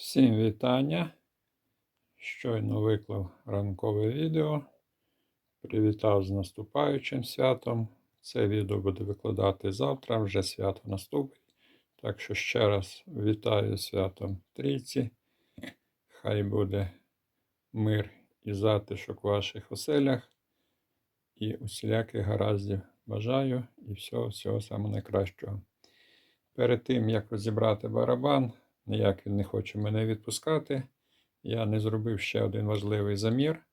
Всім вітання. Щойно виклав ранкове відео. Привітав з наступаючим святом. Це відео буде викладати завтра, вже свято наступить. Так що ще раз вітаю святом Трійці. Хай буде мир і затишок в ваших оселях. І усіляких гараздів бажаю і всього, всього самого найкращого. Перед тим, як розібрати барабан, ніяк він не хоче мене відпускати. Я не зробив ще один важливий замір,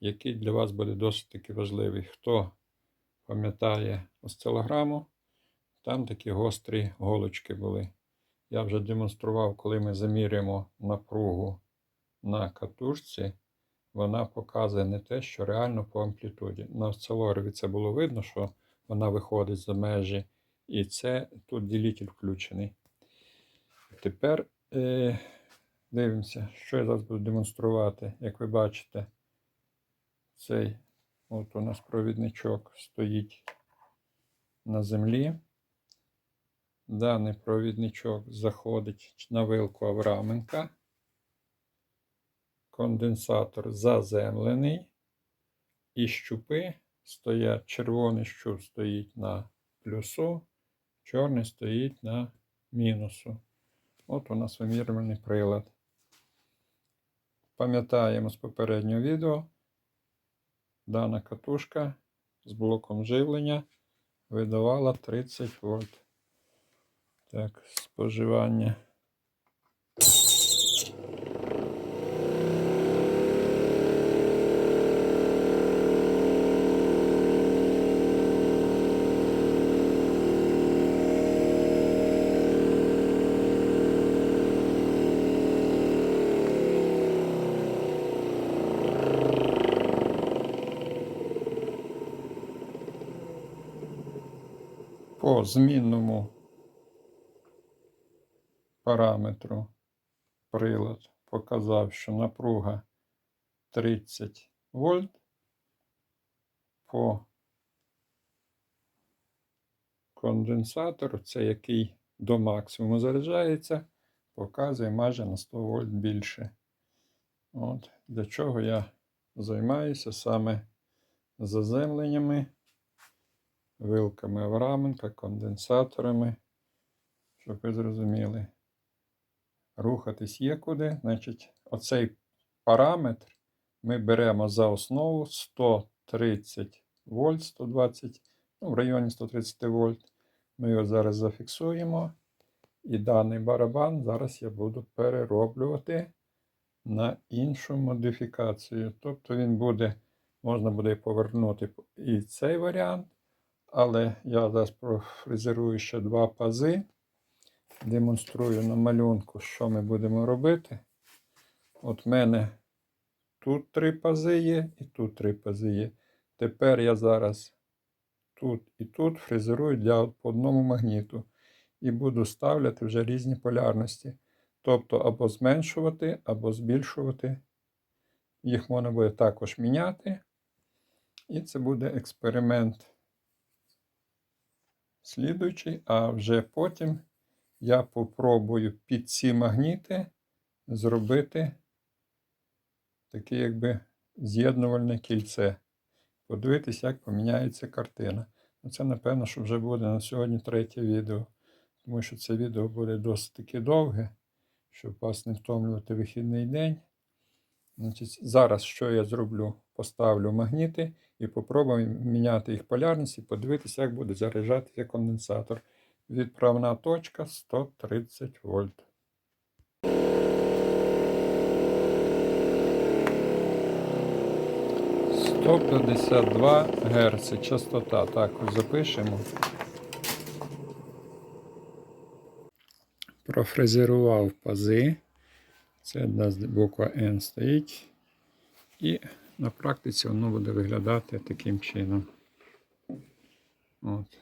який для вас буде досить таки важливий. Хто пам'ятає осцилограму, там такі гострі голочки були. Я вже демонстрував, коли ми замірюємо напругу на катушці, вона показує не те, що реально по амплітуді. На осцилографі це було видно, що вона виходить за межі, і це тут ділитель включений. Тепер е, дивимося, що я зараз буду демонструвати. Як ви бачите, цей от у нас провідничок стоїть на землі. Даний провідничок заходить на вилку Авраменка. Конденсатор заземлений. І щупи стоять. Червоний щуп стоїть на плюсу, чорний стоїть на мінусу. От у нас вимірювальний прилад. Пам'ятаємо з попереднього відео, дана катушка з блоком живлення видавала 30 вольт. Так, споживання. По змінному параметру прилад показав, що напруга 30 вольт. По конденсатору, це який до максимуму заряджається, показує майже на 100 вольт більше. От, Для чого я займаюся саме заземленнями, вилками Авраменка, конденсаторами, щоб ви зрозуміли. Рухатись є куди. Значить, оцей параметр ми беремо за основу 130 вольт, 120, ну, в районі 130 вольт. Ми його зараз зафіксуємо. І даний барабан зараз я буду перероблювати на іншу модифікацію. Тобто він буде, можна буде повернути і цей варіант. Але я зараз профрезерую ще два пази. Демонструю на малюнку, що ми будемо робити. От в мене тут три пази є, і тут три пази є. Тепер я зараз тут і тут фрезерую для по одному магніту. І буду ставляти вже різні полярності. Тобто або зменшувати, або збільшувати. Їх можна буде також міняти. І це буде експеримент слідуючий, а вже потім я попробую під ці магніти зробити таке якби з'єднувальне кільце. Подивитись, як поміняється картина. Ну, Це, напевно, що вже буде на сьогодні третє відео. Тому що це відео буде досить таки довге, щоб вас не втомлювати вихідний день. Значить, Зараз що я зроблю? Поставлю магніти і попробую міняти їх полярність і подивитися, як буде заряджатися конденсатор. Відправна точка 130 вольт. Сто п'ятдесят два. Частота також запишемо. Профрезерував пази. Це буква N стоїть. І на практиці воно буде виглядати таким чином. От.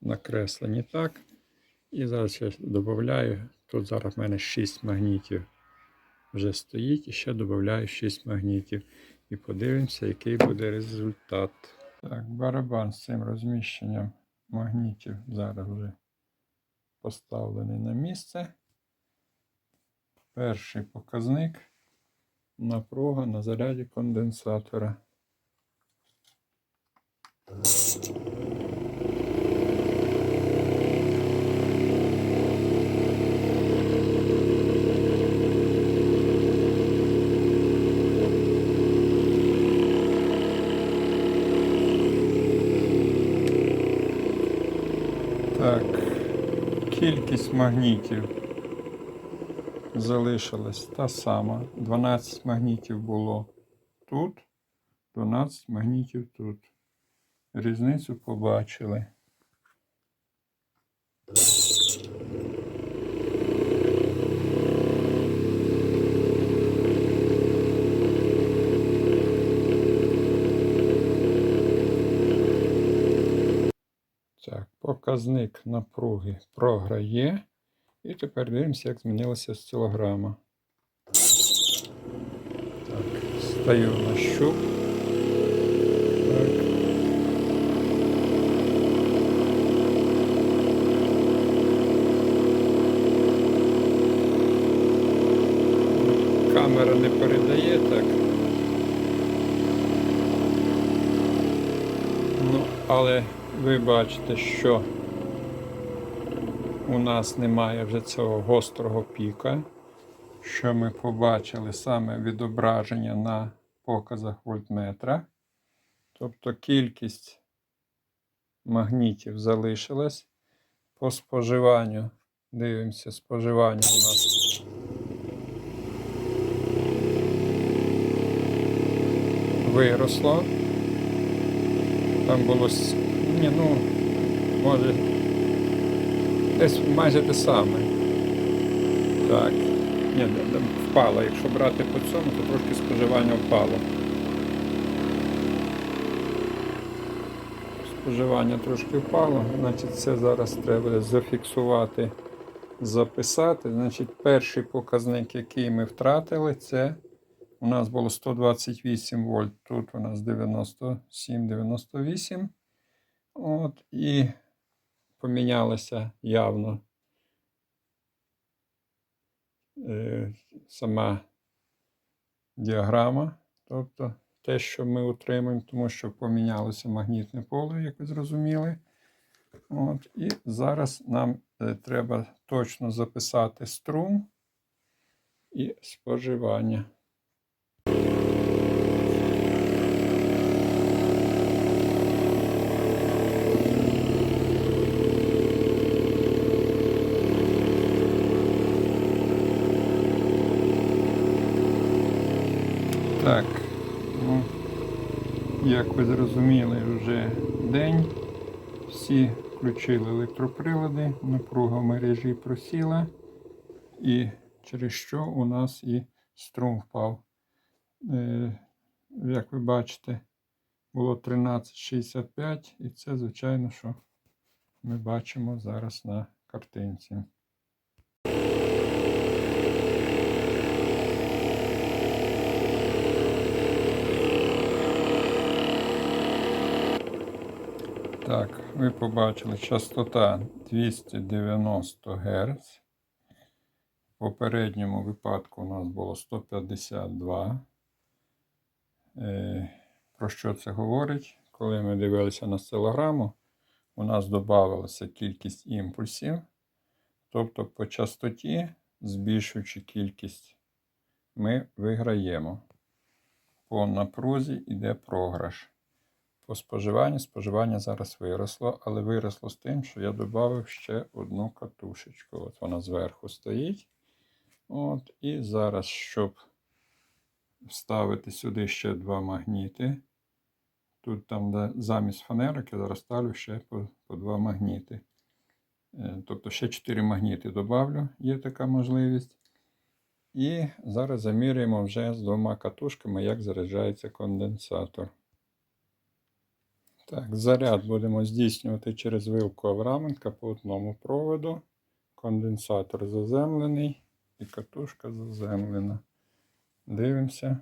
Накреслені так. І зараз я додаю, тут зараз в мене 6 магнітів вже стоїть, і ще додаю 6 магнітів. І подивимося, який буде результат. Так, барабан з цим розміщенням магнітів зараз вже поставлений на місце. Перший показник напруга на заряді конденсатора. Так, кількість магнітів залишилась та сама. 12 магнітів було тут, 12 магнітів тут. Різницю побачили. Так, показник напруги програє. І тепер дивимося, як змінилася осцилограма. Так, стаю на щуп. Камера не передає так. Ну, але ви бачите, що у нас немає вже цього гострого піка, що ми побачили саме відображення на показах вольтметра. Тобто кількість магнітів залишилась. По споживанню, дивимося, споживання у нас. Виросло. Там було, ні, ну, може, десь майже те саме. Так. Ні, впало. Якщо брати по цьому, то трошки споживання впало. Споживання трошки впало, значить це зараз треба зафіксувати, записати. Значить, перший показник, який ми втратили, це у нас було 128 вольт, тут у нас 97-98. От, і помінялася явно е, сама діаграма, тобто те, що ми отримуємо, тому що помінялося магнітне поле, як ви зрозуміли. От, і зараз нам е, треба точно записати струм і споживання. Так, ну, як ви зрозуміли, вже день. Всі включили електроприлади, напруга мережі просіла, і через що у нас і струм впав. Е, як ви бачите, було 13,65, і це, звичайно, що ми бачимо зараз на картинці. Так, ви побачили частота 290 Гц. В попередньому випадку у нас було 152. Е, Про що це говорить? Коли ми дивилися на стелограму, у нас додавалася кількість імпульсів. Тобто по частоті, збільшуючи кількість, ми виграємо. По напрузі йде програш. По споживанню споживання зараз виросло, але виросло з тим, що я додав ще одну катушечку. От вона зверху стоїть. От, І зараз, щоб вставити сюди ще два магніти. Тут там, де замість фанерок, я зараз ставлю ще по, по два магніти. Е, Тобто ще 4 магніти додавлю, є така можливість. І зараз заміряємо вже з двома катушками, як заряджається конденсатор. Так, заряд будемо здійснювати через вилку Авраменка по одному проводу. Конденсатор заземлений і катушка заземлена. Дивимося.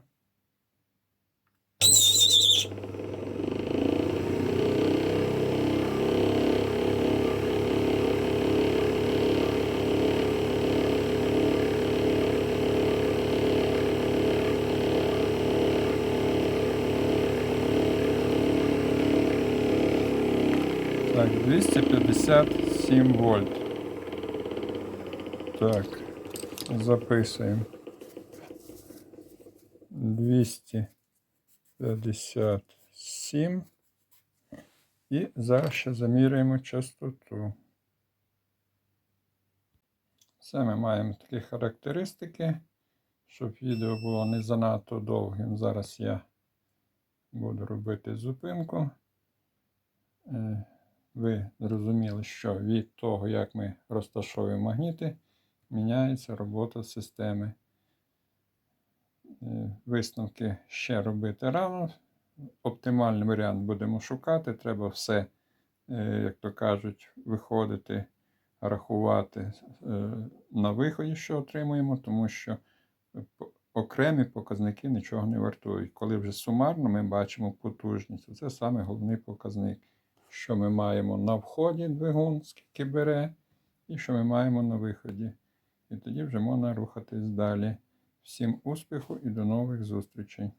Так, 257 вольт. Так, записуємо. 257. І зараз ще заміряємо частоту. Все ми маємо такі характеристики, щоб відео було не занадто довгим. Зараз я буду робити зупинку. Ви зрозуміли, що від того, як ми розташовуємо магніти, міняється робота системи. Е, Висновки ще робити рано. Оптимальний варіант будемо шукати. Треба все, е, як то кажуть, виходити, рахувати е, на виході, що отримуємо, тому що окремі показники нічого не вартують. Коли вже сумарно ми бачимо потужність, це саме головний показник, що ми маємо на вході двигун, скільки бере, і що ми маємо на виході. І тоді вже можна рухатись далі. Всім успіху і до нових зустрічей!